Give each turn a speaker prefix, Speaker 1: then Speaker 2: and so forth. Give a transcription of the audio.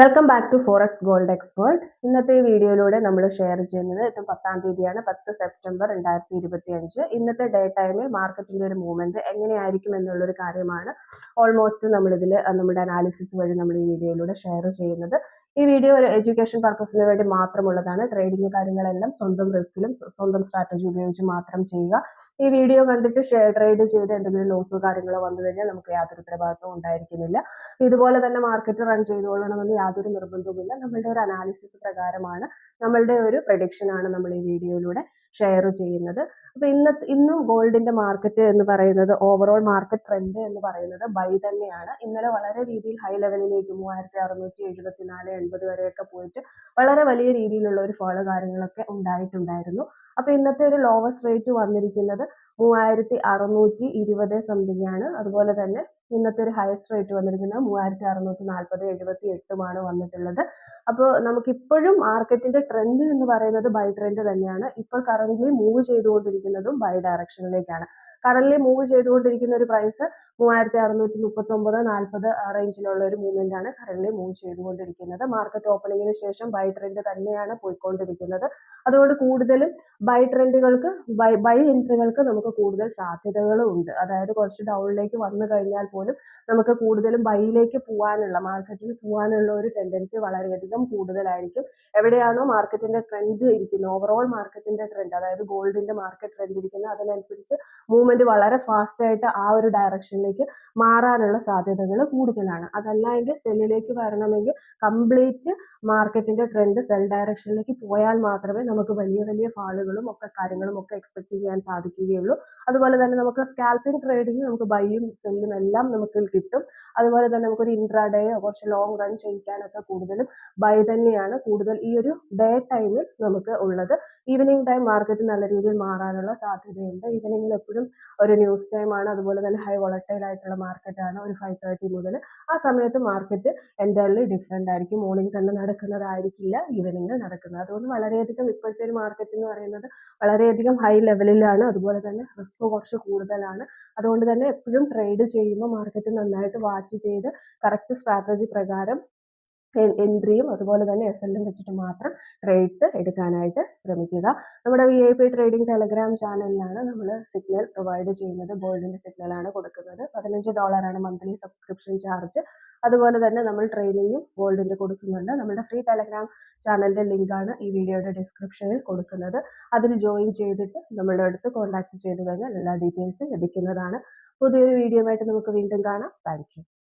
Speaker 1: Welcome back to forex gold expert ഇന്നത്തെ വീഡിയോയിലൂടെ നമ്മൾ ഷെയർ ചെയ്യുന്നത് ഇപ്പം പത്താം തീയതിയാണ് പത്ത് സെപ്റ്റംബർ രണ്ടായിരത്തി ഇരുപത്തി അഞ്ച് ഇന്നത്തെ ഡേ ടൈമിൽ മാർക്കറ്റിന്റെ ഒരു മൂവ്മെന്റ് എങ്ങനെയായിരിക്കും എന്നുള്ളൊരു കാര്യമാണ് ഓൾമോസ്റ്റ് നമ്മളിതിൽ നമ്മുടെ അനാലിസിസ് വഴി നമ്മൾ ഈ വീഡിയോയിലൂടെ ഷെയർ ചെയ്യുന്നത്. ഈ വീഡിയോ ഒരു എഡ്യൂക്കേഷൻ പർപ്പസിന് വേണ്ടി മാത്രമുള്ളതാണ്. ട്രേഡിംഗ് കാര്യങ്ങളെല്ലാം സ്വന്തം റിസ്കിലും സ്വന്തം സ്ട്രാറ്റജി ഉപയോഗിച്ച് മാത്രം ചെയ്യുക. ഈ വീഡിയോ കണ്ടിട്ട് ഷെയർ ട്രേഡ് ചെയ്ത് എന്തെങ്കിലും ലോസോ കാര്യങ്ങളോ വന്നു കഴിഞ്ഞാൽ നമുക്ക് യാതൊരു ഉത്തരവാദിത്വം ഉണ്ടായിരിക്കുന്നില്ല. ഇതുപോലെ തന്നെ മാർക്കറ്റ് റൺ ചെയ്തുകൊള്ളണമെന്ന് യാതൊരു നിർബന്ധവുമില്ല. നമ്മളുടെ ഒരു അനാലിസിസ് പ്രകാരമാണ് നമ്മളുടെ ഒരു പ്രഡിക്ഷൻ ആണ് നമ്മൾ ഈ വീഡിയോയിലൂടെ ഷെയർ ചെയ്യുന്നത്. അപ്പൊ ഇന്ന് ഇന്നും ഗോൾഡിന്റെ മാർക്കറ്റ് എന്ന് പറയുന്നത് ഓവറോൾ മാർക്കറ്റ് ട്രെൻഡ് എന്ന് പറയുന്നത് ബൈ തന്നെയാണ്. ഇന്നലെ വളരെ രീതിയിൽ ഹൈ ലെവലിലേക്ക് മൂവായിരത്തി അറുന്നൂറ്റി എഴുപത്തിനാല് എൺപത് വരെയൊക്കെ പോയിട്ട് വളരെ വലിയ രീതിയിലുള്ള ഒരു ഫോളോ കാര്യങ്ങളൊക്കെ ഉണ്ടായിട്ടുണ്ടായിരുന്നു. അപ്പൊ ഇന്നത്തെ ഒരു ലോവസ്റ്റ് റേറ്റ് വന്നിരിക്കുന്നത് മൂവായിരത്തി അറുന്നൂറ്റി ഇരുപത് സംതിങ് ആണ്. അതുപോലെ തന്നെ ഇന്നത്തെ ഒരു ഹയസ്റ്റ് റേറ്റ് വന്നിരിക്കുന്നത് മൂവായിരത്തി അറുന്നൂറ്റി നാൽപ്പത് എഴുപത്തി എട്ടുമാണ് വന്നിട്ടുള്ളത്. അപ്പോൾ നമുക്കിപ്പോഴും മാർക്കറ്റിന്റെ ട്രെൻഡ് എന്ന് പറയുന്നത് ബൈ ട്രെൻഡ് തന്നെയാണ്. ഇപ്പോൾ കറന്റ് മൂവ് ചെയ്തുകൊണ്ടിരിക്കുന്നതും ബൈ ഡയറക്ഷനിലേക്കാണ് കറന്റ് മൂവ് ചെയ്തുകൊണ്ടിരിക്കുന്ന ഒരു പ്രൈസ് മൂവായിരത്തി അറുന്നൂറ്റി മുപ്പത്തി ഒമ്പത് നാൽപ്പത് റേഞ്ചിലുള്ള ഒരു മൂവ്മെന്റ് ആണ് കറന്റ് മൂവ് ചെയ്തുകൊണ്ടിരിക്കുന്നത്. മാർക്കറ്റ് ഓപ്പണിങ്ങിന് ശേഷം ബൈ ട്രെൻഡ് തന്നെയാണ് പോയിക്കൊണ്ടിരിക്കുന്നത്. അതുകൊണ്ട് കൂടുതലും ബൈ ട്രെൻഡുകൾക്ക് ബൈ ബൈ എൻട്രികൾക്ക് നമുക്ക് കൂടുതൽ സാധ്യതകളും ഉണ്ട്. അതായത് കുറച്ച് ഡൗണിലേക്ക് വന്നു കഴിഞ്ഞാൽ പോലും നമുക്ക് കൂടുതലും ബൈയിലേക്ക് പോകാനുള്ള മാർക്കറ്റിൽ പോകാനുള്ള ഒരു ടെൻഡൻസി വളരെയധികം കൂടുതലായിരിക്കും. എവിടെയാണോ മാർക്കറ്റിന്റെ ട്രെൻഡ് ഇരിക്കുന്നത്. ഓവറോൾ മാർക്കറ്റിന്റെ ട്രെൻഡ് അതായത് ഗോൾഡിന്റെ മാർക്കറ്റ് ട്രെൻഡ് ഇരിക്കുന്നത്. അതിനനുസരിച്ച് മൂവ്മെന്റ് വളരെ ഫാസ്റ്റ് ആയിട്ട് ആ ഒരു ഡയറക്ഷനിലേക്ക് മാറാനുള്ള സാധ്യതകൾ കൂടുതലാണ്. അതല്ല എങ്കിൽ സെല്ലിലേക്ക് വരണമെങ്കിൽ കംപ്ലീറ്റ് മാർക്കറ്റിന്റെ ട്രെൻഡ് സെൽ ഡയറക്ഷനിലേക്ക് പോയാൽ മാത്രമേ നമുക്ക് വലിയ വലിയ ഫാളുകളും ഒക്കെ കാര്യങ്ങളും ഒക്കെ എക്സ്പെക്ട് ചെയ്യാൻ സാധിക്കുകയുള്ളൂ. അതുപോലെ തന്നെ നമുക്ക് സ്കാൽപ്പിംഗ് ട്രേഡിംഗ് നമുക്ക് ബൈയും സെല്ലും എല്ലാം നമുക്ക് കിട്ടും. അതുപോലെ തന്നെ നമുക്കൊരു ഇൻട്രാഡേ കുറച്ച് ലോങ് റൺ ചെയ്യിക്കാനൊക്കെ കൂടുതലും ബൈ തന്നെയാണ് കൂടുതൽ ഈ ഒരു ഡേ ടൈമിൽ നമുക്ക് ഉള്ളത്. ഈവനിങ് ടൈം മാർക്കറ്റ് നല്ല രീതിയിൽ മാറാനുള്ള സാധ്യതയുണ്ട്. ഈവനിങ്ങിൽ എപ്പോഴും ഒരു ന്യൂസ് ടൈം ആണ്. അതുപോലെ തന്നെ ഹൈ വോളറ്റൈൽ ആയിട്ടുള്ള മാർക്കറ്റാണ് ഒരു ഫൈവ് തേർട്ടി മുതൽ ആ സമയത്ത് മാർക്കറ്റ് എന്റയർലി ഡിഫറെന്റ് ആയിരിക്കും. മോർണിംഗ് തന്നെ നടക്കുന്നതായിരിക്കില്ല ഈവനിങ്ങിൽ നടക്കുന്നത്. അതുകൊണ്ട് വളരെയധികം ഇപ്പോഴത്തെ ഒരു മാർക്കറ്റ് എന്ന് പറയുന്നത് വളരെയധികം ഹൈ ലെവലിലാണ് അതുപോലെ തന്നെ റിസ്ക് കുറച്ച് കൂടുതലാണ്. അതുകൊണ്ട് തന്നെ എപ്പോഴും ട്രേഡ് ചെയ്യുമ്പോൾ മാർക്കറ്റ് നന്നായിട്ട് വാച്ച് ചെയ്ത് കറക്റ്റ് സ്ട്രാറ്റജി പ്രകാരം എൻട്രിയും അതുപോലെ തന്നെ എസ് എല്ലും വെച്ചിട്ട് മാത്രം ട്രേഡ്സ് എടുക്കാനായിട്ട് ശ്രമിക്കുക. നമ്മുടെ V I P trading telegram ചാനലിലാണ് നമ്മൾ സിഗ്നൽ പ്രൊവൈഡ് ചെയ്യുന്നത്. ഗോൾഡിന്റെ സിഗ്നലാണ് കൊടുക്കുന്നത്. പതിനഞ്ച് ഡോളറാണ് മന്ത്ലി സബ്സ്ക്രിപ്ഷൻ ചാർജ് അതുപോലെ തന്നെ നമ്മൾ ട്രെയിനിങ്ങും ഗോൾഡിന്റെ കൊടുക്കുന്നുണ്ട്. നമ്മുടെ ഫ്രീ ടെലഗ്രാം ചാനലിന്റെ ലിങ്കാണ് ഈ വീഡിയോയുടെ ഡിസ്ക്രിപ്ഷനിൽ കൊടുക്കുന്നത്. അതിൽ ജോയിൻ ചെയ്തിട്ട് നമ്മളുടെ അടുത്ത് കോൺടാക്ട് ചെയ്ത് കഴിഞ്ഞാൽ എല്ലാ ഡീറ്റെയിൽസും ലഭിക്കുന്നതാണ്. പുതിയൊരു വീഡിയോ ആയിട്ട് നമുക്ക് വീണ്ടും കാണാം. താങ്ക്